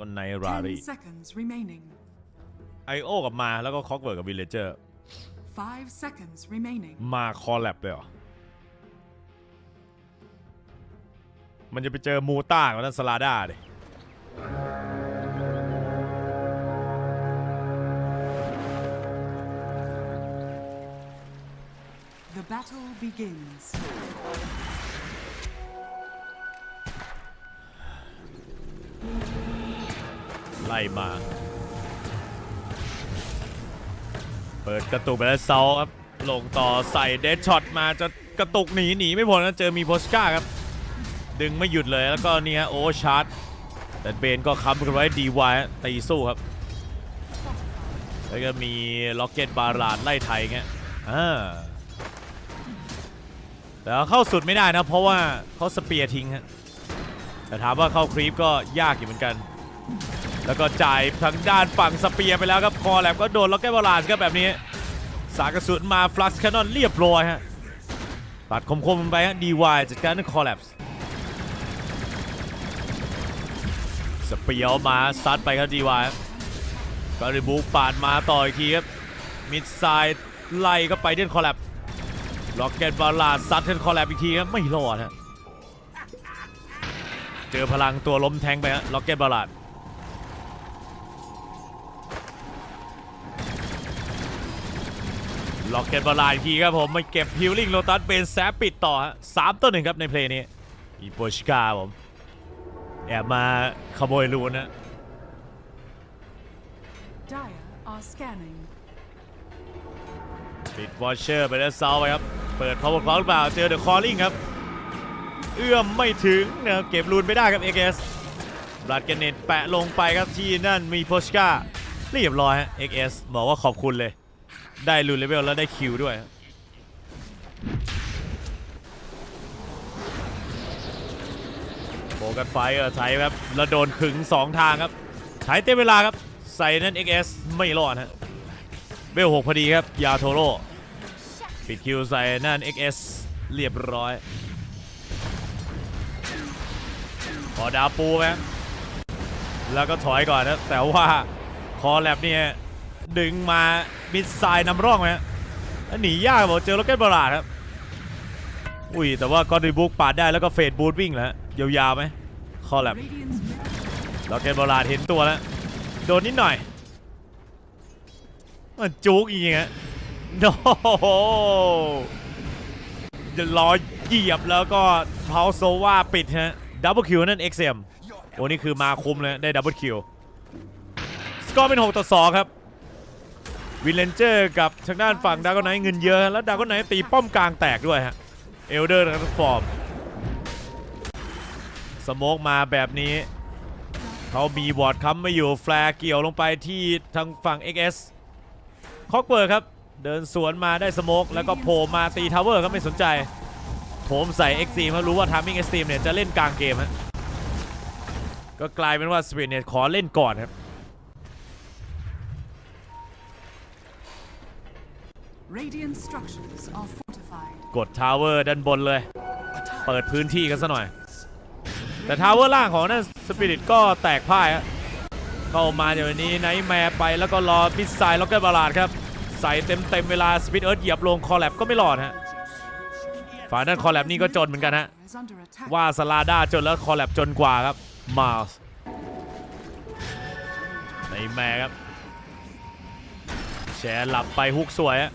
ก็ไนรารี10 seconds remaining. ไอโอกับมาแล้วก็คอกเวิร์ดกับวิลเลเจอร์5 seconds remaining. มาคอลแลบเลยเหรอ มันจะไปเจอมูต้ากับนั่นสลาด้าดิ The battle begins. ไล่มา เปิดกระตุกไปแล้วเซาครับ ลงต่อใส่เดดช็อตมาจะกระตุกหนีหนีไม่พ้นนะเจอมีโพสก้าครับ ดึงไม่หยุดเลยแล้วก็เนี่ยโอชาร์จแต่เบนก็ค้ำกันไว้ดีวายตีสู้ครับ แล้วก็มีล็อกเก็ตบาราดไล่ไทยเงี้ยอ่าแต่เข้าสุดไม่ได้นะ เพราะว่าเขาสเปียร์ทิ้งฮะแต่ถามว่าเข้าครีปก็ยากอยู่เหมือนกัน แล้วก็จ่ายทางด้านฝั่งสเปียร์ไปแล้วครับคอแลบก็โดนล็อกเก็ตบาลานซ์ครับแบบนี้ สากระสุนมาฟลักซ์แคนนอนเรียบร้อยฮะตัดคมๆไปฮะดีวายจัดการด้วยคอแลบสเปียร์มาซัดไปครับดีวายก็ริบุกปาดมาต่ออีกทีครับมิดไซด์ไล่ก็ไปเด่นคอแลบล็อกเก็ตบาลานซ์ซัดเด่นคอแลบอีกทีครับไม่รอดฮะเจอพลังตัวล้มแทงไปฮะล็อกเก็ตบาลาน ล็อกเก็ตบอลลายทีครับผมมาเก็บฮิลลิ่งโลตัสเป็นแซปปิดต่อฮะสามต่อหนึ่งครับในเพลย์นี้อีโปชิกาผมแอบมาขโมยรูนนะ Dire are scanning. ปิดวอชเชอร์ไปแล้วเซาไปครับ เปิดพาวเวอร์คลอหรือเปล่าเจอเดอะคอลลิงครับ เอื้อมไม่ถึงนะครับเก็บรูนไม่ได้ครับเอเกสบลัดเกนเนตแปะลงไปครับที่นั่นมีโพชกาเรียบร้อยฮะเอเอสบอกว่าขอบคุณเลย ได้รูนเลเวลแล้วได้คิวด้วยโบกันไฟเออไทครับแล้วโดนขึง 2 ทางครับใช้เต็มเวลาครับ ใส่นั่น XS ไม่รอดฮะเวล6พอดีครับ ยาโทโร่ปิดคิวใส่นั่น XS เรียบร้อยขอดาวปูไหมแล้วก็ถอยก่อนนะแต่ว่าคอแลบเนี่ยดึงมา มิดไซน์นำร่องไหมฮะหนียากบอกเจอโรเก็ตบอลาดครับ อุ้ยแต่ว่ากอดิบุกปาดได้แล้วก็เฟดบูทวิ่งแล้วฮะยาวๆไหมคอแลบ Radiant's middle ล็อกเก็ตบอลลาดเห็นตัวแล้วโดนนิดหน่อยมันจุกจริงๆฮะโอ้โหจะรอเหยียบแล้วก็เพาโซว่าปิดฮะดับเบิลคิวนั่น XM โอ้นี่คือมาคุมเลยได้ดับเบิลคิวสกอร์เป็น 6 ต่อ 2 ครับ วิลเลนเจอร์กับทางด้านฝั่งดากอนไนท์เงินเยอะแล้วดากอนไนท์ตีป้อมกลางแตกด้วยฮะเอลเดอร์ทั้งฟอร์มสโมกมาแบบนี้เขามีวอร์ดค้ำไม่อยู่แฟร์เกี่ยวลงไปที่ทางฝั่ง XS คอกเปิดครับ เดินสวนมาได้สโมกแล้วก็โผล่มาตีทาวเวอร์ก็ไม่สนใจโถมใส่ x อ m เพราะรู้ว่าทามิ่ง Extreme เนี่ยจะเล่นกลางเกมฮะก็กลายเป็นว่าสเปนเนี่ยขอเล่นก่อนครับ Radiant structures are fortified. กดทาวเวอร์ด้านบนเลย เปิดพื้นที่กันซะหน่อย แต่ทาวเวอร์ล่างของนั่นสปิริตก็แตกพ่ายฮะเข้ามาเดี๋ยวนี้ไนท์แมร์ไปแล้วก็รอมิสไซล์ล็อกเกอร์บาลาดครับ ใส่เต็มเต็มๆเวลาสปิริตเอิร์ธเหยียบลงคอแลบก็ไม่รอดฮะฝ่ายนั้นคอแลบนี่ก็จนเหมือนกันฮะ Is under attack. ว่าสลาด้าจนแล้วคอแลบจนกว่าครับ มาสในแม่ครับ แชร์หลับไปฮุกสวยฮะ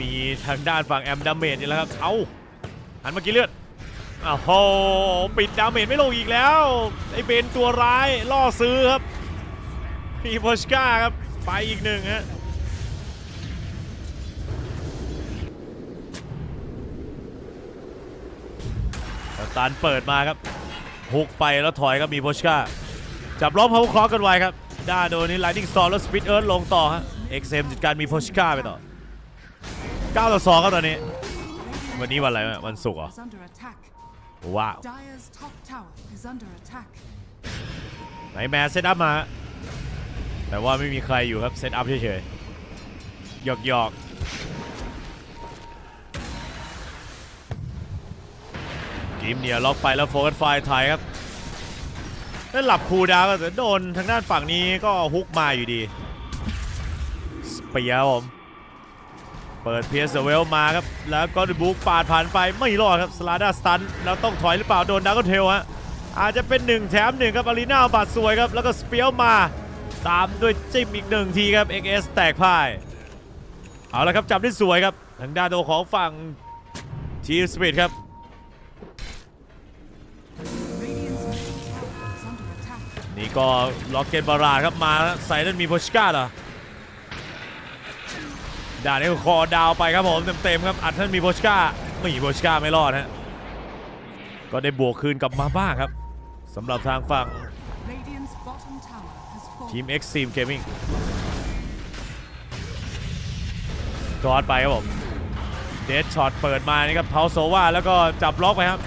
มีทางด้านฝั่งแอมดาเมจนี่แหล้วครับ เอาหันเมื่อกี้เลือดอ้าวโหปิดดาเมจไม่ลงอีกแล้ว ไอเบนตัวร้ายล่อซื้อครับพีโพชกาครับ ไปอีกหนึ่งฮะตานเปิดมาครับฮุกไปแล้วถอยครับมีโพชกาจับล้อมพาวคลอกันไว้ครับด้าโดนนี้ไลนิ่งสตอร์แล้วสปิดเอิร์ธลงต่อฮะเอ็กเซมจัดการมีโพชกาไปต่อ 9ต่อ2ครับตอนนี้ วันนี้วันอะไรวะวันศุกร์เหรอ Is under attack. ว้าว Dire's top tower is under attack. ไหนแมนเซตอัพมาฮะแต่ว่าไม่มีใครอยู่ครับ เซตอัพเฉยๆหยอกหยอกกิมเนี่ยล็อกไปแล้วโฟกัสไฟล์ไทยครับนั่นหลับคูลดาวน์ก็แต่โดนทางด้านฝั่งนี้ก็ฮุกมาอยู่ดี สเปียร์ครับผม เปิดเพียร์เวลมาครับ แล้วก็ดูบุ๊กปาดผ่านไปไม่รอดครับสลาดาสตันแล้วต้องถอยหรือเปล่าโดนดักก็เทลฮะอาจจะเป็น 1 แถมหนึ่งครับอารีนาบาดสวยครับ แล้วก็สเปียร์มา ตามด้วยจิ้มอีกหนึ่งทีครับ XS แตกพ่าย เอาละครับจับได้สวยครับทางด้านตัวของฝั่งทีมสปีดครับนี่ก็ล็อกเก็ตบาราครับมาใส่นั่นมีโพชก้าเหรอ ด่านนี้คอดาวไปครับผมเต็มๆครับอัดท่านมีโพชกาไม่มีโพชกาไม่รอดฮะก็ได้บวกคืนกลับมาบ้างครับสำหรับทางฝั่งทีม Extreme Gaming จอดไปครับผมเดดช็อตเปิดมานี่ครับเพาโซว่าแล้วก็จับล็อกไปครับ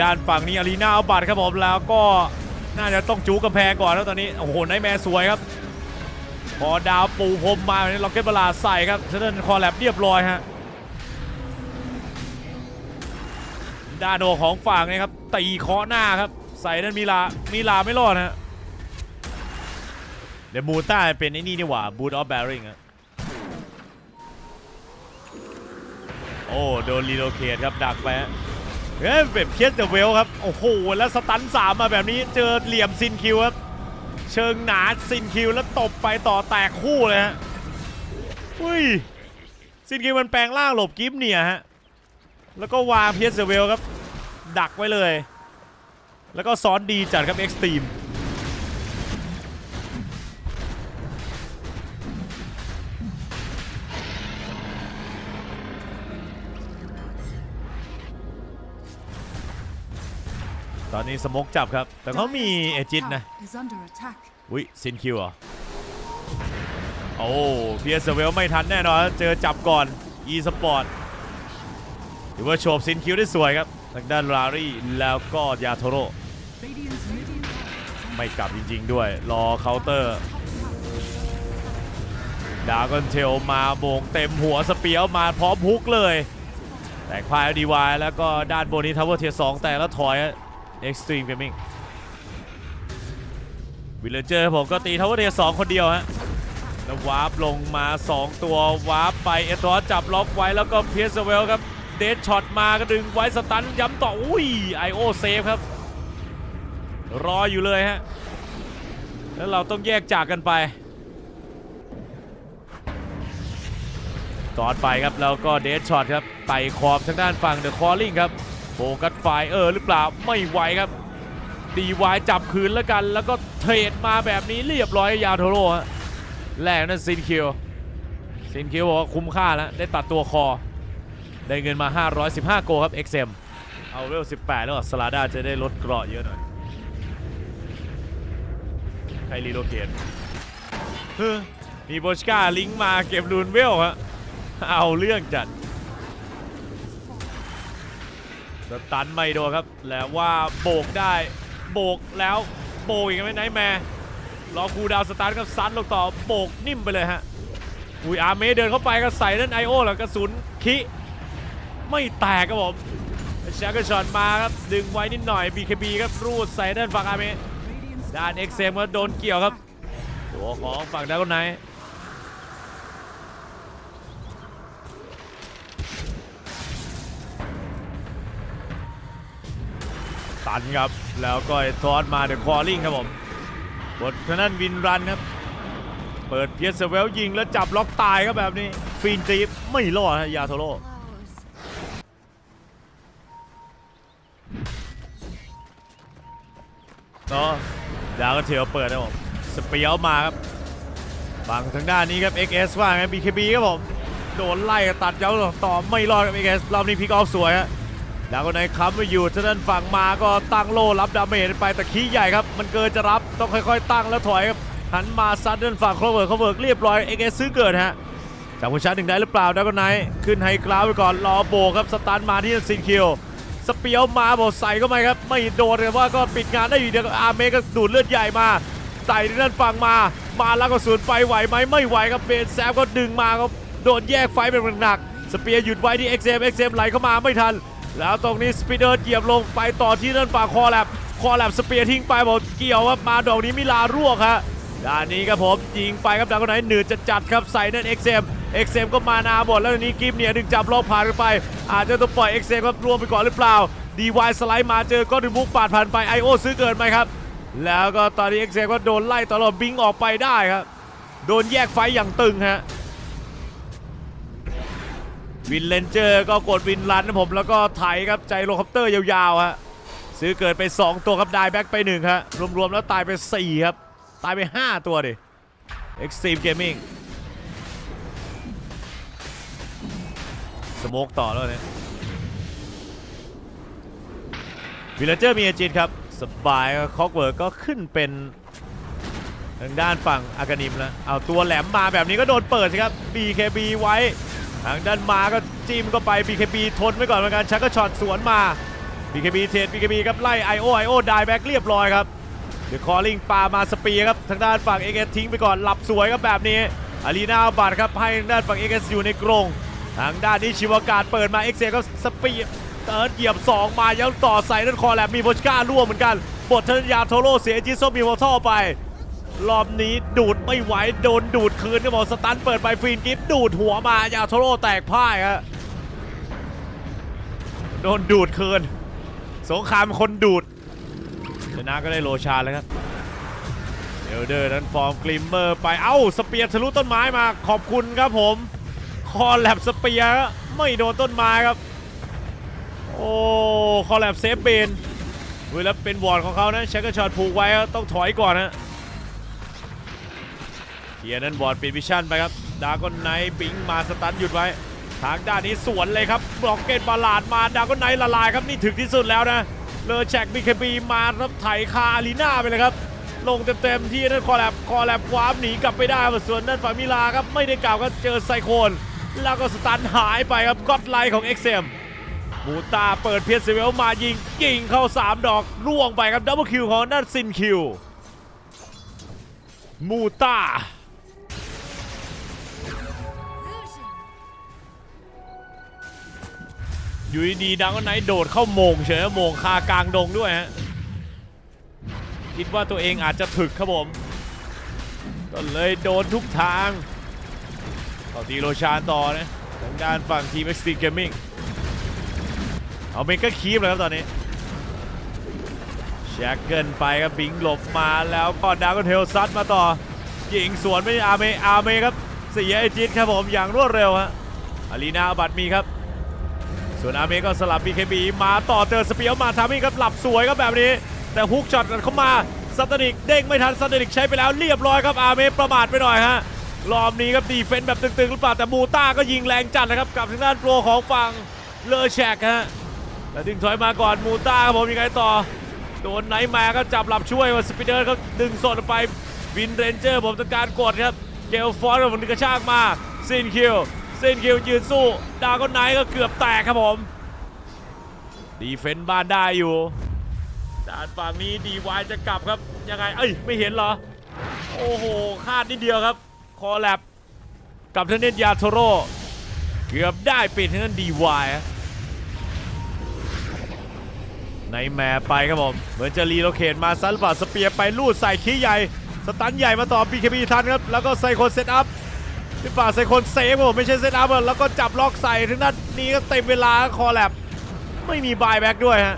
ด้านฝั่งนี้อารีนาเอาบัตรครับผมแล้วก็น่าจะต้องจูกำแพงก่อนแล้วตอนนี้ โอ้โหไนแมร์สวยครับ พอดาวปูพรมมาเนี่ยล็อกเก็ตบลาใส่ครับเซนเดนคอแลบเรียบร้อยฮะดานโดของฝั่งนี่ครับตีเคาะหน้าครับ ใส่นั่นมีลามีลาไม่รอดฮะเดี๋ยวมูต้าเป็นไอ้นี่นี่หว่าบูทออฟแบริงอะโอ้โดนรีโลเคทครับดักไปฮะเฮ้ยแบบเคสเดอะเวลครับ โอ้โห แล้วสตันสามมาแบบนี้เจอเหลี่ยมซินคิวครับ เชิงหนาซินคิวแล้วตบไปต่อแตกคู่เลยฮะอุ้ยซินคิวมันแปลงร่างหลบกิฟเนี่ยฮะแล้วก็วางเพียสเดเวลครับ ดักไว้เลย แล้วก็ซ้อนดีจัดครับเอ็กซ์ตีม ตอนนี้สโมกจับครับ แต่เขามี Dire's top เอจิตนะ tower is under attack. อุ้ยซินคิวเหรอ โอ้เพียสเวลไม่ทันแน่นอน เจอจับก่อน e สปอร์ตถือว่าโฉบซินคิวได้สวยครับ ทางด้านลารี่แล้วก็ยาโทโร่ Radiant's middle tower ไม่กลับจริง ๆ ด้วย รอเคาน์เตอร์ top tower ดากอนเทลมาโบงเต็มหัวสเปียวมาพร้อมฮุกเลย แตกพายดีวายแล้วก็ด้านบนนี้ทาวเวอร์เทียสองแต่แล้วถอย เอ็กซ์ตรีมเกมมิ่งวิลเลเจอร์ผมก็ตีเทาวเวอร์เทียสองคนเดียวฮะ แล้ววาร์ปลงมา 2 ตัววาร์ปไปเอตอสจับล็อกไว้แล้วก็เพียสเวลครับเดดช็อตมาก็ดึงไว้สตันย้ำต่อ อุ้ยไอโอเซฟครับ รออยู่เลยฮะ แล้วเราต้องแยกจากกันไปกอดไปครับแล้วก็เดดช็อตครับไต่ขอบทางด้านฝั่งเดอะคอลลิงครับ ฟกัสไฟเออร์หรือเปล่าไม่ไหวครับ ดีวายจับคืนแล้วกัน แล้วก็เทรดมาแบบนี้เรียบร้อยยาวโทโร่ฮะแรกนั่นซินคิวซินคิวบอกว่าคุ้มค่าแล้วได้ตัดตัวคอ ได้เงินมา 515 โกครับ XM เอาเวล 18 แล้วสลาดาจะได้ลดเกราะเยอะหน่อยใครรีโลเกตเฮ้อมีโบชกาลิงมาเก็บรูนเวลฮะเอาเรื่องจัด สตันไม่โดนครับ แล้วว่าโบกได้โบกแล้วโบกอีกไหมไนแมร์รอคูดาวน์สตันกับซันลงต่อโบกนิ่มไปเลยฮะอุ้ยอาร์เมเดินเข้าไปก็ใส่นั่นไอโอแล้วกระสุนคิไม่แตกครับผมแชกกอร์ช็อตมาครับ ดึงไว้นิดหน่อย BKB ครับรูดใส่ด้านฝั่งอาร์เมด้าน bottom XM ก็โดนเกี่ยวครับ ตัวของฝั่งดาวไนท์ันครับ แล้วก็ไอ้ทอสมาเดอะคอลลิงครับผมบททางนั้นวินรันครับ เปิดเพียสเวลยิงแล้วจับล็อกตายครับแบบนี้ฟีนตีฟไม่รอดฮะยาโทโร่เนาะดาวก็เทียวเปิดนะผมสเปียวมาครับฝั่งทางด้านนี้ครับ XS ว่าไง BKB ครับผม โดนไล่ตัดเย้าต่อไม่รอดครับ XS รอบนี้พิกออฟสวยฮะ แล้วก็ในค้ำมาอยู่ทางด้นฝั่งมาก็ตั้งโล่รับดาเมจไปแต่ขี้ใหญ่ครับ มันเกินจะรับต้องค่อยๆ ตั้งแล้วถอยครับหันมาซัดด้านฝั่งโคเวอร์โคเวอร์เรียบร้อย XS ซื้อเกิดฮะจากคุณชาร์จหนึ่งได้หรือเปล่าดาวก็ไนขึ้นไฮกราวไปก่อนรอโบครับสตันมาที่ซินคิวสเปียวมาบอกใส่ก็ไม่ครับ ไม่โดนแต่ว่าก็ปิดงานได้อยู่เดียวอาร์เมก็ดูดเลือดใหญ่มาใส่ที่ด้านฝั่งมา มาแล้วก็สูนไปไหวไหมไม่ไหวครับเบนแซมก็ดึงมาก็โดนแยกไฟเป็นหนักสเปียร์หยุดไว้ที่ XM XM ไหลเข้ามาไม่ทัน แล้วตรงนี้สปีดเดอร์เหยียบลงไปต่อที่ด้านฝั่งคอแลบคอแลบสเปียร์ทิ้งไปบอกเกี่ยวว่ามาดอกนี้มิลารวกฮะด้านนี้ครับผมยิงไปครับดาวคนไหนหนืดจะจัดครับใส่นั่นเอ็กเซมเอ็กเซมก็มานาหมดแล้วนี้กิฟเนี่ยดึงจับรอบผ่านกันไป อาจจะต้องปล่อยเอ็กเซมครับรวมไปก่อนหรือเปล่าดีวายสไลด์มาเจอก็ดึงมุกปาดผ่านไปไอโอซื้อเกินไปครับ แล้วก็ตอนนี้เอ็กเซมก็โดนไล่ตลอดบิงออกไปได้ครับโดนแยกไฟอย่างตึงฮะ วินเลนเจอร์ก็กดวินรันนะผมแล้วก็ไถครับใจโลคอปเตอร์ยาวๆฮะซื้อเกิดไป 2 ตัวครับได้แบ็กไป1ฮะรวมๆแล้วตายไป 4 ครับ ตายไป 5 ตัวดิ Extreme Gaming สโมกต่อแล้วเนี่ยวิลเลนเจอร์มีเอจินครับ สบายคอกเวิร์กก็ขึ้นเป็นทางด้านฝั่งอากานิมแล้วเอาตัวแหลมมาแบบนี้ก็โดนเปิดสิครับ BKB ไว้ ทางด้านมาก็จิ้มก็ไป BKB ทนไว้ก่อนเหมือนกันชักก็ช็อตสวนมา BKB เทรด BKB ครับไล่ IO IO ได้แบ็กเรียบร้อยครับเดี๋ยวคอลิงปามาสปีครับทางด้านฝั่ง XS ทิ้งไปก่อนหลับสวยครับแบบนี้อารีนาบัตครับให้ทางด้านฝั่ง XS อยู่ในกรงทางด้านนี้ชิวากาศเปิดมา XS ก็สปีเติร์ดเหยียบ 2 มายังต่อใส่ด้านคอแลบมีโบชก้าร่วมเหมือนกันบทธนยาโทโร่เสียจิโซมีโมท่อไป รอบนี้ดูดไม่ไหวโดนดูดคืนก็บอกสตันเปิดไปฟรีนกิฟดูดหัวมายาโทโรแตกพ่ายฮะโดนดูดคืน สงครามคนดูดชนะก็ได้โลชาแล้วครับเอลเดอร์นั้นฟอร์มกลิมเมอร์ไปเอ้าสเปียร์ทะลุต้นไม้มาขอบคุณครับผม คอแลบสเปียร์ไม่โดนต้นไม้ครับ โอ้คอแลบเซฟเบนเวลาเป็นวอร์ดของเขานะเชคเกอร์ช็อตผูกไว้ต้องถอยก่อนนะ เทียนั้นบอดปิดวิชั่นไปครับดากอนไนปิงมาสตันหยุดไว้ ทางด้านนี้สวนเลยครับบล็อกเกตบาลาดมาดากอนไนละลายครับนี่ถึงที่สุดแล้วนะเลอแจ็คบีเคบีมารับไถคาอารีนาไปเลยครับลงเต็มๆที่นั่นคอแลบคอแลบคว้ามหนีกลับไปได้ส่วนนั่นฝั่งมิลาครับไม่ได้กล่าวก็เจอไซโคนแล้วก็สตันหายไปครับก็อดไลท์ของเอ็กเซมมูตาเปิดเพียรเซเวลมายิงยิงเข้า 3 ดอกร่วงไปครับดับเบิลคิวของนั่นซินคิวมูตา อยู่ดีดังก็ไนโดดเข้าโมงเฉยโมงคากลางดงด้วยฮะคิดว่าตัวเองอาจจะถึกครับผม ก็เลยโดนทุกทางต่อตีโรชานต่อนะทางด้านฝั่งทีม x t r e Gaming เอาเมกาคีบเลยครับตอนนี้แชกเกิลไปครับบิงหลบมาแล้วก็ดาวก็เทลซัดมาต่อยิงสวนไม่อาเมอาเมครับเสียไอจิตครับผมอย่างรวดเร็วฮะอารีนาบัตรมีครับ ส่วนอาเมก็สลับ BKB มาต่อเจอสเปียวมาทามิ่งครับหลับสวยครับแบบนี้ แต่ฮุกช็อตกันเข้ามาซัตตานิกเด้งไม่ทันซัตตานิกใช้ไปแล้วเรียบร้อยครับอาเมประมาทไปหน่อยฮะรอบนี้ครับดีเฟนต์แบบตึงๆหรือเปล่าแต่มูต้าก็ยิงแรงจัดนะครับกับทางด้านโปรของฝั่งเลอแชกฮะแล้วดึงถอยมาก่อนมูต้าครับผมยังไงต่อโดนไนท์แมาก็จับหลับช่วยว่าสปีดเดอร์เขาดึงสดไปวินเรนเจอร์ผมต้องการกดครับเกลฟอร์ดผมดึงกระชากมาซินคิว ซินคิวยืนสู้ ดาก็ไนก็เกือบแตกครับผม ดีเฟนต์บ้านได้อยู่ด้านฝั่งนี้ดีวายจะกลับครับ ยังไง เอ้ย ไม่เห็นเหรอ โอ้โหคาดนิดเดียวครับ คอแลบกับเทางเนนยาโทโรเกือบได้ปิดเทางนั้นดีวายในแมปไปครับผม เหมือนจะรีโลเคทมาซันป่าสเปียร์ไปลูดใส่ขี้ใหญ่ สตันใหญ่มาต่อ BKB ทันครับ แล้วก็ไซโคนเซตอัพ พี่ป่าไซโคนเซฟครับผมไม่ใช่เซตอัพแล้วก็จับล็อกใส่ทางด้นนี้ก็เต็มเวลาคอแลบไม่มีบายแบ็กด้วยฮะ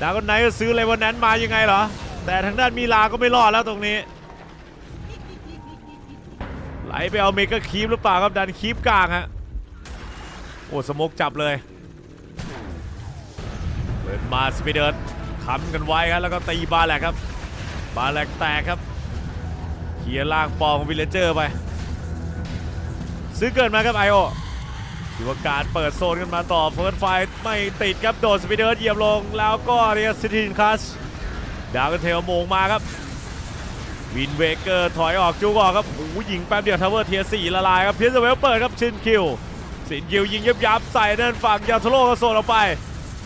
ดาวก็ไนท์ก็ซื้อเลยวันนั้นมายังไงเหรอ แต่ทางด้านมีลาก็ไม่รอดแล้วตรงนี้ ไหลไปเอาเมกะคีปหรือเปล่าครับดันคีปกลางฮะโอ้สมกจับเลยเปิดมาสปีเดิร์ค้ำกันไว้ครับแล้วก็ตีบาแหลกครับ บาแหลกแตกครับเขี่ยล่างปองวิลเลเจอร์ไป ซื้อเกินมาครับไอโอถือว่าการเปิดโซนกันมาต่อเฟิร์สไฟไม่ติดครับโดดสปีดเดอร์เหยียบลง แล้วก็เรียซิตินคัสดาวกันเทลโมงมาครับวินเวเกอร์ถอยออกจูกออกครับโอ้ยิงแป๊บเดียวทาวเวอร์เทียสี่ละลายครับเพียร์เวลเปิดครับชินคิวสินคิวยิงยับยับใส่ด้านฝั่งยาโทโร่ก็โซนออกไป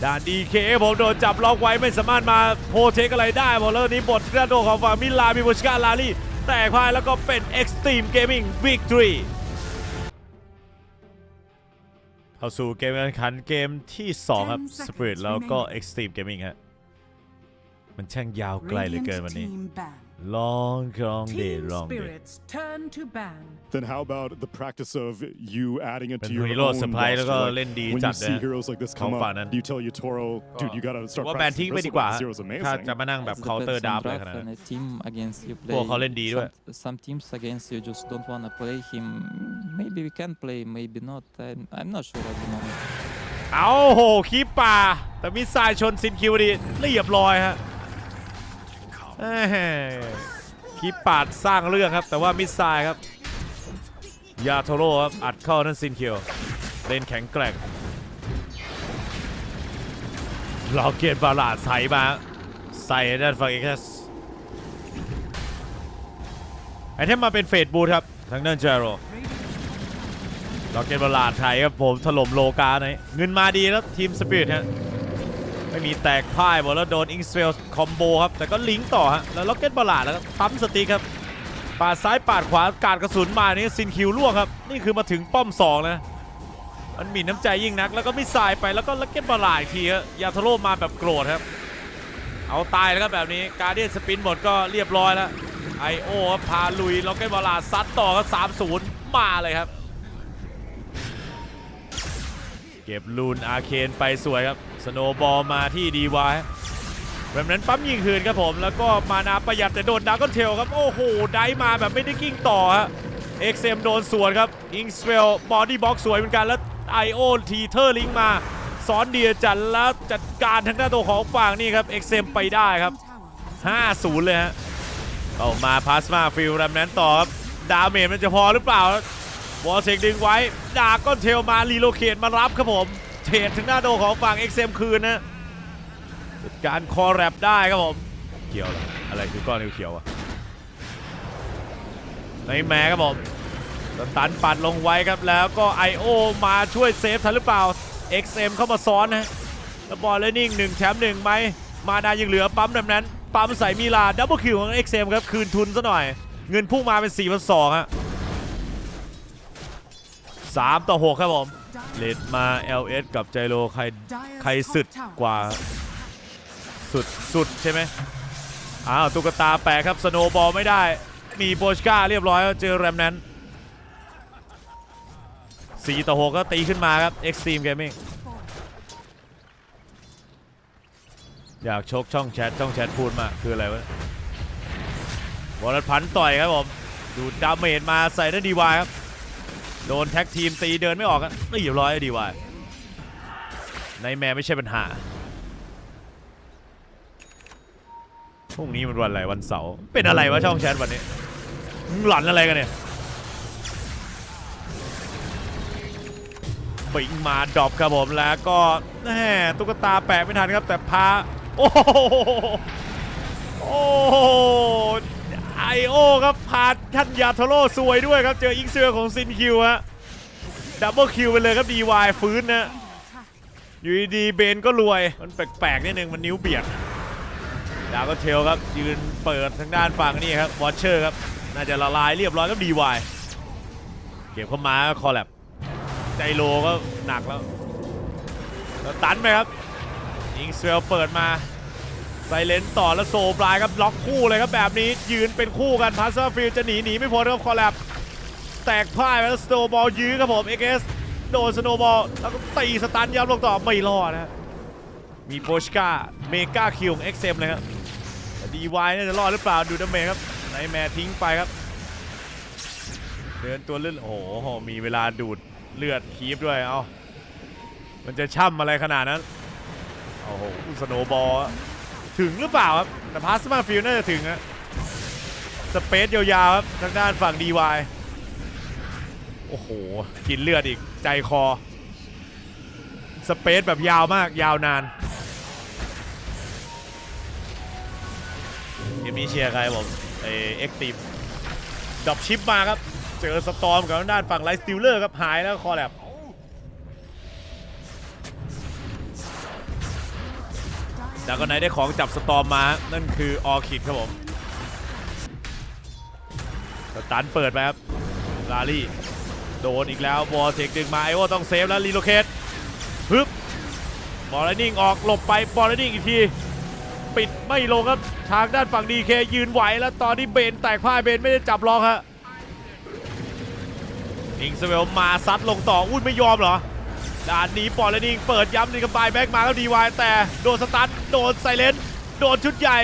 ด้านดีเคผมโดนจับล็อกไว้ไม่สามารถมาโพเทคอะไรได้หมดแล้วนี้บทกระโดดของฝั่งมิลามิโบชิกาลาลีแตกพายแล้วก็เป็น Extreme Gaming Victory เข้าสู่เกมการแข่งขันเกมที่ 2 ครับ Ten seconds Spirit แล้วก็ remaining. Extreme Gaming ฮะมันช่างยาวไกลเหลือ Radiant เกินวันนี้ team ban. long long day Team long day spirits turn to ban. Then how about the practice of you adding it เป็ to น your ฮีโร่ own เซอร์ไพรส์แล้วก็ roster? Like, เล่นดี when จั you ดนะ see heroes like this ของ come ฝั่ง up, นั้น do you tell your Toro, dude, you gotta ผม start ว่าแบนทิ้ง practicing ไปดีกว่า Bristle, Zero's ถ้า amazing. จะมานั่งแบบ It เคาน์เตอร์ depends ดับ on เลยข draft นาดนั้น and a team against you พวก play. เขาเล่นดีด้วย Some, some teams against you just don't wanna play him. Maybe we can play, maybe not. I'm, I'm not sure at the moment. เอาโหคีปป่า แต่มิสไซล์ชนซินคิวดีเรียบร้อยฮะเอ้ย คีปป่าสร้างเรื่องครับ แต่ว่ามิสไซล์ครับ ยาโทโร่ครับ อัดเข้านั่นซินเคิวเล่นแข็งแกร่งลอเกตบาลาดใส่มา ใส่ด้านฝั่งเอ็กซ์ไอเทมมาเป็นเฟดบูทครับ ทางด้านเจโรล็อกเก็ตบอลลาดไทยครับผมถล่มโลกาหน่อยเงินมาดีแล้วทีมสปิริตฮะ ไม่มีแตกพ่ายหมดแล้วโดนอิงสเวลคอมโบครับ แต่ก็ลิงก์ต่อฮะ แล้วล็อกเก็ตบอลลาดแล้วก็ปั๊มสติครับ ปาดซ้ายปาดขวากาดกระสุนมานี่ซินคิวล่วงครับ นี่คือมาถึงป้อม2นะมันมีน้ำใจยิ่งนัก แล้วก็ไม่สายไปแล้วก็ล็อกเก็ตบอลลาดอีกทีครับยาทโร่มาแบบโกรธครับ เอาตายแล้วครับแบบนี้การเดียนสปินหมดก็เรียบร้อยแล้วไอโอพาลุยล็อกเก็ตบอลลาดซัดต่อครับ3-0มาเลยครับ เก็บลูนอาเคนไปสวยครับ สโนบอลมาที่ดีวายแบบนั้นปั๊มยิงคืนครับผม แล้วก็มานาประหยัดแต่โดนดากอนเทลครับ โอ้โห ได้มาแบบไม่ได้กิ้งต่อฮะเอ็กเซมโดนสวนครับ อิงสเวลบอดี้บ็อกสวยเหมือนกันแล้วไอโอทีเทอร์ลิงมาซ้อนเดียจันแล้วจัดการทางด้าตัวของฝั่งนี่ครับเอ็กเซมไปได้ครับ 5-0 เลยฮะเอามาพาสมาฟิลแรมนั้นต่อครับดาเมจมันจะพอหรือเปล่าวอลเซกดึงไว้ดาก้อนเทลมารีโลเคทมารับครับผม เทรดถึงหน้าโดของฝั่ง XM คืนนะจัดการคอแรปได้ครับผมเขียวเหรออะไรคือก้อนเขียวๆอะในแม้ครับผมสตันปัดลงไว้ครับแล้วก็ IO มาช่วยเซฟทันหรือเปล่า XM เข้ามาซ้อนนะแล้วบอลเลนนิ่งหนึ่งแชมป์หนึ่งไหมมานายังเหลือปั๊มแบบนั้น ปั๊มใส่มีลาดับเบิลคิวของ XM ครับ คืนทุนซะหน่อย เงินพุ่งมาเป็น4 2 0 0ฮะ3ต่อ 6 ครับผม เลดมา LS กับไจโรใครใครสุดกว่าสุดสุดใช่ไหมอ้าวตุ๊กตาแปะครับสโนบอลไม่ได้ มีโบชกาเรียบร้อยแล้วเจอแรมนั้น4ต่อ6ก็ตีขึ้นมาครับ Extreme Gaming อยากชกช่องแชทช่องแชทพูดมาคืออะไรวะวอลพันต่อยครับผม ดูดดาเมจมาใส่ด้ดีวายครับ โดนแท็กทีมตีเดินไม่ออกครับเรียบร้อยดีวายในแม่ไม่ใช่ปัญหาพรุ่งนี้มันวันอะไรวันเสาร์เป็นอะไรวะช่องแชทวันนี้หลอนอะไรกันเนี่ยปิงมาดรอปครับผมแล้วก็แหมตุ๊กตาแปะไม่ทันครับแต่พาโอ้โหโอ้โห ไอโอครับพาท่านยาโทโร่สวยด้วยครับ เจออิงเซอร์ของซินคิวฮะดับเบิลคิวไปเลยครับดีวายฟื้นนะอยู่ดีเบนก็รวย มันแปลกๆนิดนึงมันนิ้วเบียดดาวก็เทลครับ ยืนเปิดทางด้านฝั่งนี่ครับวอชเชอร์ครับ น่าจะละลายเรียบร้อยก็ดีวายเก็บเข้ามาคอแลบใจโลก็หนักแล้วแล้วตันไหมครับอิงสเวลเปิดมา ไซเลนต่อแล้วโซบลายครับล็อกคู่เลยครับแบบนี้ยืนเป็นคู่กันพาสเซอร์ฟิลจะหนีหนีไม่พ้นครับคอลแลบแตกพ่ายแล้วสโนบอลยื้อครับผมเอ็กเอสโดนสโนบอลแล้วก็ตีสตันย้ำลงต่อไม่รอดนะมีโบชกาเมกาคิวของเอ็กเซมเลยครับดีวายน่าจะรอดหรือเปล่าดูดาเมครับไนแมร์ทิ้งไปครับ เดินตัวเลื่อนโอ้โหมีเวลาดูดเลือดคีฟด้วยเอามันจะช่ำอะไรขนาดนั้นโอ้โหสโนบอล ถึงหรือเปล่าครับ แต่พาสมาฟิลน่าจะถึงนะสเปซยาวๆครับทางด้านฝั่ง DY โอ้โห กินเลือดอีกใจคอ สเปซแบบยาวมากยาวนานเกมนี้เชียร์ใครผมเอเอ็กตีมดรอปชิปมาครับ เจอสตอมกับทางด้านฝั่งไลท์สติลเลอร์ครับ หายแล้วคอแลบ ดากอนไนได้ของจับสตอมมา นั่นคือออคิดครับผมสตันเปิดไปครับ ลาลี่ โดนอีกแล้วบอลเทคดึงมาไอโอต้องเซฟแล้วรีโลเคทฮึบบอลไลนิ่งออกหลบไปบอลไลนิ่งอีกที ปิดไม่ลงครับ ทางด้านฝั่งดีเคยืนไหวแล้วตอนนี้เบนแตกพ่ายเบนไม่ได้จับล็อกฮะอิงสเวลมาซัดลงต่ออุ้ยไม่ยอมเหรอ ด่านนี้ปอดและนิงเปิดย้ำดีกับปลายแบ็กมาแล้วดีวายแต่โดนสตันโดนไซเลนโดนชุดใหญ่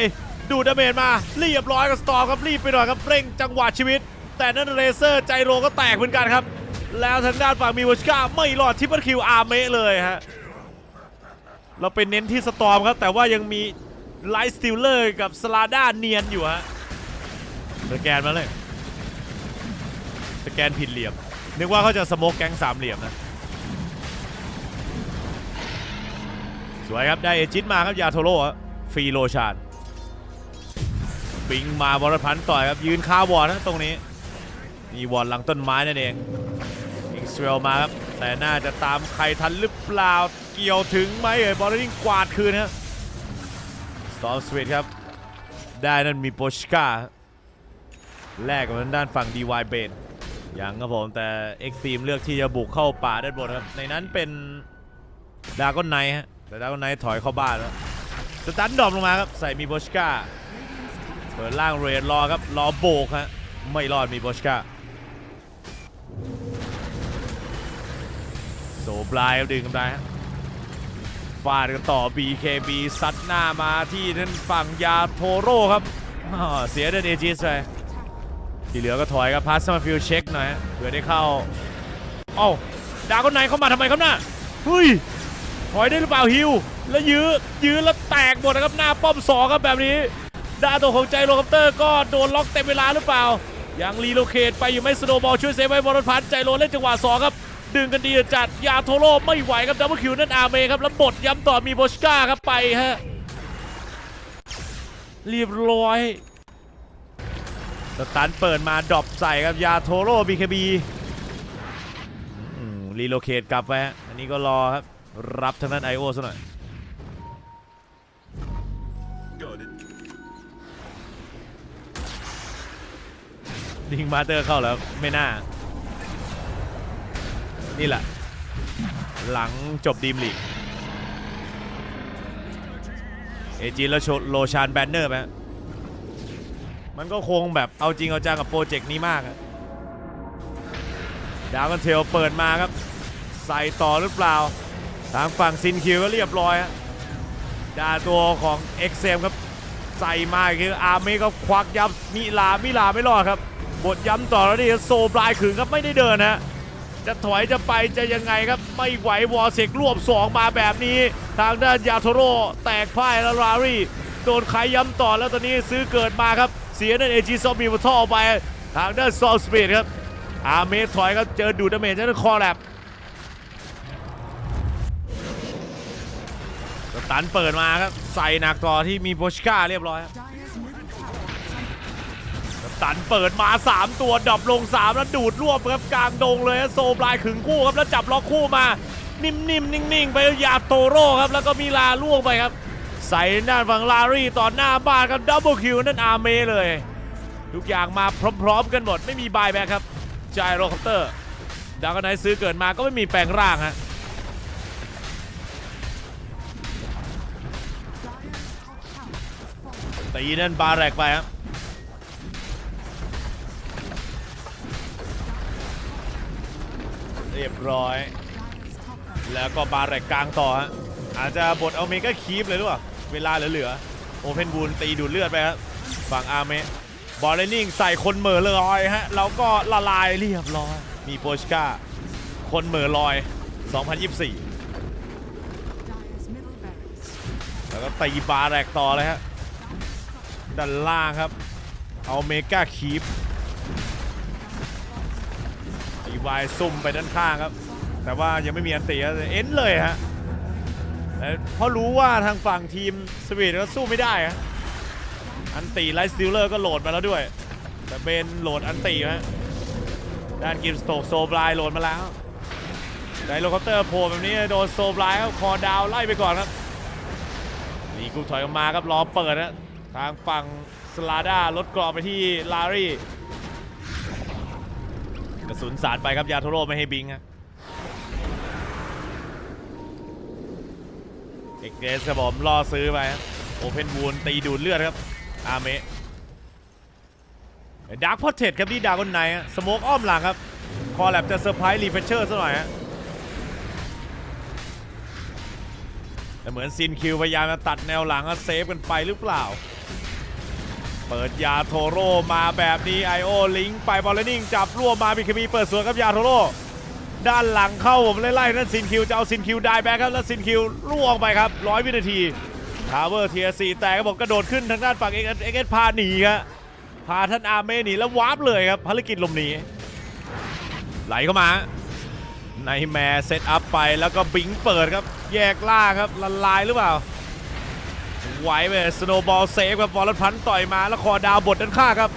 ดูดดาเมจมาเรียบร้อยกับสตอร์ครับรีบไปหน่อยครับเร่งจังหวะชีวิต แต่นั่นเรเซอร์ใจโรก็แตกเหมือนกันครับ แล้วทางด้านฝั่งมีวอชก้าไม่รอดทิปเปิลคิวอาร์เมะเลยฮะเราเป็นเน้นที่สตอร์มครับแต่ว่ายังมีไลท์สติลเลอร์กับสลาด้าเนียนอยู่ฮะสแกนมาเลยสแกนผิดเหลี่ยมนึกว่าเขาจะสโมกแก๊งสามเหลี่ยมนะ สวยครับ ได้เอจิตมาครับ ยาโทโร่ฟรีโลชานปิงมาบอลพันธ์ต่อยครับ ยืนคาวอร์นะตรงนี้ มีวอร์หลังต้นไม้นั่นเองอิงสเวลมาครับ แต่น่าจะตามใครทันหรือเปล่าเกี่ยวถึงไหมเอ่ยบอลลิงกวาดคืนครับสตอมสวีทครับ ได้นั่นมีโปชกาแลกกับทางด้านฝั่ง DY เบนยังครับผมแต่เอ็กซีมเลือกที่จะบุกเข้าป่าด้านบนครับ ในนั้นเป็นดาก้อนไนฮะ แต่ดาก้อนไนท์ถอยเข้าบ้านแล้วสตันดรอปลงมาครับใส่มีโบชกาเปิดล่างเรดรอครับรอโบกฮะไม่รอดมีโบชกาโซบลายดึงกันได้ฟาดกันต่อ BKB ซัดหน้ามาที่นั่นฝั่งยาโทโร่ครับเสียเดนเอจิสไปที่เหลือก็ถอยครับพาสมาฟิลเช็คหน่อยเผื่อได้เข้าเอ้าดาก้อนไนเข้ามาทำไมครับน่ะเฮ้ย ถอยได้หรือเปล่าฮิว แล้วยื้อยื้อแล้วแตกหมดนะครับหน้าป้อมสองครับแบบนี้ดาตัวของใจโรคัปเตอร์ก็โดนล็อกเต็มเวลาหรือเปล่า ยังรีโลเคทไปอยู่ไม่สโนบอลช่วยเซฟไว้บอลพันใจโรเล่นจังหวะสองครับ ดึงกันดีจัดยาโทโร่ไม่ไหวครับดับเบิลคิวนั่นอาเมครับแล้วบดย้ำต่อมีโบชก้าครับไปฮะเรียบร้อยสตันเปิดมาดรอปใส่ครับยาโทโร่บีเคบีรีโลเคทกลับไปฮะอันนี้ก็รอครับ รับทางด้านไอโอซะหน่อยดิงมาเตอร์เข้าแล้วไม่น่า นี่แหละ หลังจบดีมลีกเอจีแล้วโชว์โลชานแบนเนอร์ไหมมันก็คงแบบเอาจริงเอาจังกับโปรเจกต์นี้มากดาวกันเทลเปิดมาครับ ใส่ต่อหรือเปล่า ทางฝั่งซินคิวก็เรียบร้อยฮะดาตัวของเอ็กเซมครับใส่มาคืออาร์เมก็ควักยับมิลามิลาไม่รอดครับ บทย้ำต่อแล้วนี่โซบลายขึงครับไม่ได้เดินฮะจะถอยจะไปจะยังไงครับ ไม่ไหววอเซกรวบ2มาแบบนี้ ทางด้านยาโทโรแตกพ่ายแล้วรารี่โดนขยย้ำต่อแล้วตอนนี้ซื้อเกิดมาครับ เสียนั่นเอจีซอมบีมาท่อไป ทางด้านซอลสปีดครับอาร์เมถอยครับเจอดูดเมจจากคอแลบ สตันเปิดมาครับใส่หนักต่อที่มีโบชก้าเรียบร้อยครับตันเปิดมา 3 ตัวดับลง 3 แล้วดูดรวบครับกลางดงเลยฮะโซบลายขึงคู่ครับแล้วจับล็อกคู่มา นิ่มๆนิ่งๆ ไปยาโตโร่ครับแล้วก็มีลาล่วงไปครับ ใส่ด้านฝั่งลารี่ต่อหน้าบ้านครับดับเบิลคิวนั่นอาเมเลย ทุกอย่างมาพร้อมๆกันหมดไม่มีบายแบ็คครับจายโรคัปเตอร์ดาวกันไนซื้อเกิดมาก็ไม่มีแปลงร่างฮะ ตีนั่นบาแรกไปครับเรียบร้อย แล้วก็บาแรกกลางต่อฮะอาจจะบดเอาเมกาคีฟเลยหรือเปล่า เวลาเหลือๆโอเพนบูลตีดูดเลือดไปครับฝั่งอาเมบอลเลนนิ่งใส่คนเหม่อลอยฮะแล้วก็ละลายเรียบร้อย มีโปชกาคนเหม่อลอย 2024 แล้วก็ตีบาแรกต่อเลยฮะ ด้านล่างครับ เอาเมกาคีฟอีวายซุ่มไปด้านข้างครับ แต่ว่ายังไม่มีอันตีเอ็นเลยฮะแต่เพราะรู้ว่าทางฝั่งทีมสวีดก็สู้ไม่ได้ฮะอันตีไลท์สติลเลอร์ก็โหลดมาแล้วด้วย แต่เบนโหลดอันตีฮะด้านกิมสโตกโซบลายโหลดมาแล้วไดโลคอปเตอร์โผล่แบบนี้โดนโซบลายครับคอดาวไล่ไปก่อนครับนี่กูถอยออกมาครับรอเปิดนะ ทางฝั่งสลาด้าลดกรอบไปที่ลารี่ กระสุนสาดไปครับยาโทโร่ไม่ให้บิงฮะเอกเกสครับผมล่อซื้อไปฮะโอเพนวูนตีดูดเลือดครับ อาเมะดาร์คพอเทสครับที่ดาร์กอนไนสโมกอ้อมหลังครับ คอแลบจะเซอร์ไพรส์รีเฟชเชอร์ซะหน่อยฮะแต่เหมือนซินคิวพยายามจะตัดแนวหลังเซฟกันไปหรือเปล่า เปิดยาโทโร่มาแบบนี้ไอโอลิงไปบอลเลนิ่งจับร่วมมาบีคบีเปิดสวนกับยาโทโร่ด้านหลังเข้าผมไล่ๆนั่นซินคิวจะเอาซินคิวได้แบ็คครับแล้วซินคิวล่วงไปครับร้อยวินาทีทาวเวอร์เทียซีแต่ก็บอกกระโดดขึ้นทางด้านฝั่งเอ็กเอ็กพาหนีครับพาท่านอาเมหนีแล้ววาร์ปเลยครับภารกิจหลบหนีไหลเข้ามาในแมร์เซตอัพไปแล้วก็บิงเปิดครับ แยกล่างครับละลายหรือเปล่า ไหวไปสโนบอลเซฟครับบอลรถพันต่อยมาแล้วคอดาวบทด้านข้างครับ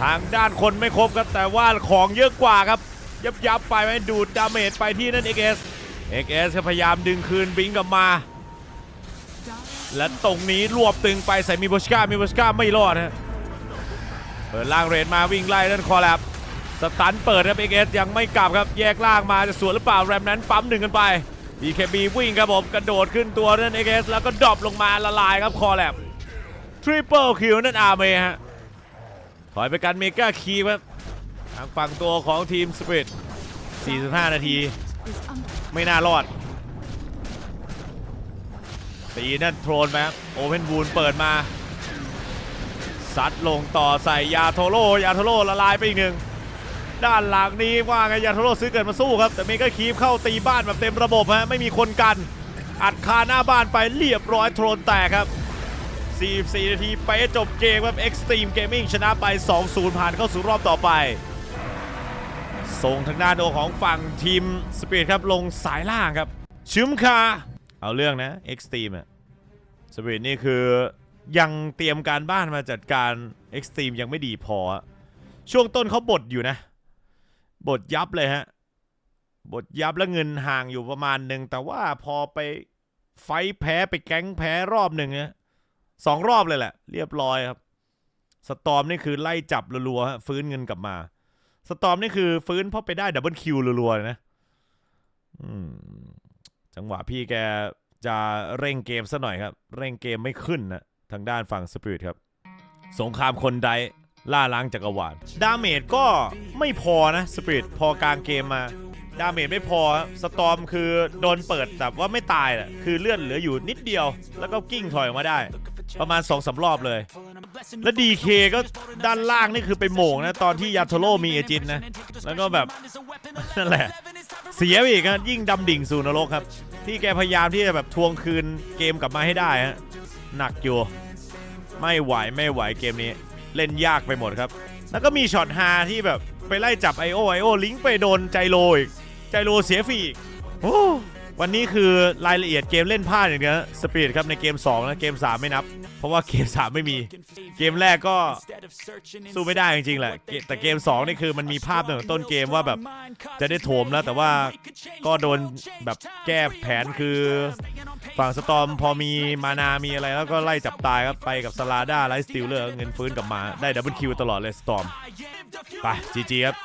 ทางด้านคนไม่ครบครับแต่ว่าของเยอะกว่าครับ ยับยับไปไหมดูดดาเมจไปที่นั่น XS XS ก็พยายามดึงคืนบิงกลับมา และตรงนี้รวบตึงไปใส่มิโบชกามิโบชกาไม่รอดฮะเปิดล่างเรนมาวิ่งไล่ด้านคอแลบสตันเปิดครับ XS ยังไม่กลับครับแยกล่างมาจะสวนหรือเปล่าแรมนั้นปั๊มหนึ่งกันไป BKB วิ่งครับผมกระโดดขึ้นตัวนั่น XS แล้วก็ดรอปลงมาละลายครับคอแลบทริปเปิลคิวนั่นอาร์เมฮะถอยไปกันเมกาคีครับทางฝั่งตัวของทีมสปิริต45 นาที ไม่น่ารอด ตีนั่นโทรนไปครับโอเพนบูนเปิดมาซัดลงต่อใส่ยาโทโร่ยาโทโร่ละลายไปอีกหนึ่ง ด้านหลังนี้ว่าไงยาทโรซื้อเกิดมาสู้ครับ แต่เมกาคีฟเข้าตีบ้านแบบเต็มระบบฮะไม่มีคนกัน อัดคาหน้าบ้านไปเรียบร้อยโทรนแตกครับ 44 นาทีไปจบเกมครับ Extreme Gaming ชนะไป 2-0 ผ่านเข้าสู่รอบต่อไป ส่งทางด้านโอของฝั่งทีมสปีดครับลงสายล่างครับชิมคาเอาเรื่องนะ Extreme อะสปีดนี่คือยังเตรียมการบ้านมาจัดการ Extreme ยังไม่ดีพอ ช่วงต้นเขาบดอยู่นะ บดยับเลยฮะบดยับแล้วเงินห่างอยู่ประมาณหนึ่ง แต่ว่าพอไปไฟแพ้ไปแก๊งแพ้รอบหนึ่งนะสองรอบเลยแหละ เรียบร้อยครับ สตอมนี่คือไล่จับรัวๆฮะฟื้นเงินกลับมา สตอมนี่คือฟื้นเพราะไปได้ดับเบิลคิวรัวๆเลยนะจังหวะพี่แกจะเร่งเกมซะหน่อยครับ เร่งเกมไม่ขึ้นนะทางด้านฝั่งสปิริตครับ สงครามคนใด ล่าล้างจักรวาลดาเมจก็ไม่พอนะสปิริตพอกลางเกมมาดาเมจไม่พอสตอมคือโดนเปิดแต่ว่าไม่ตายแหละคือเลื่อนเหลืออยู่นิดเดียว แล้วก็กิ้งถอยออกมาได้ ประมาณ2อสารอบเลย และดีเคก็ด้านล่างนี่คือไปโหม่งนะ ตอนที่ยาโทโร่มีเอจินนะ แล้วก็แบบนั่นแหละ เสียไปอีกครับยิ่งดำดิ่งสู่นรกครับ ที่แกพยายามที่จะแบบทวงคืนเกมกลับมาให้ได้ฮะหนักอยู่ ไม่ไหวไม่ไหวเกมนี้ เล่นยากไปหมดครับ แล้วก็มีช็อตฮาที่แบบไปไล่จับไอโอไอโอลิงไปโดนใจโลอีกใจโลเสียฟรีอีกโอ้ วันนี้คือรายละเอียดเกมเล่นพลาดอย่างเงี้ยสปีดครับในเกม2นะเกม 3 ไม่นับ เพราะว่าเกม 3 ไม่มี เกมแรกก็สู้ไม่ได้จริงๆแหละแต่เกม 2 นี่คือมันมีภาพตั้งแต่ต้นเกมว่าแบบจะได้โถมแล้ว แต่ว่าก็โดนแบบแก้แผนคือฝั่งสตอมพอมีมานามีอะไรแล้วก็ไล่จับตายครับไปกับสลาด้าไลท์สติลเลอร์เงินฟื้นกลับมาได้ดับเบิลคิวตลอดเลยสตอมไปจีจีครับ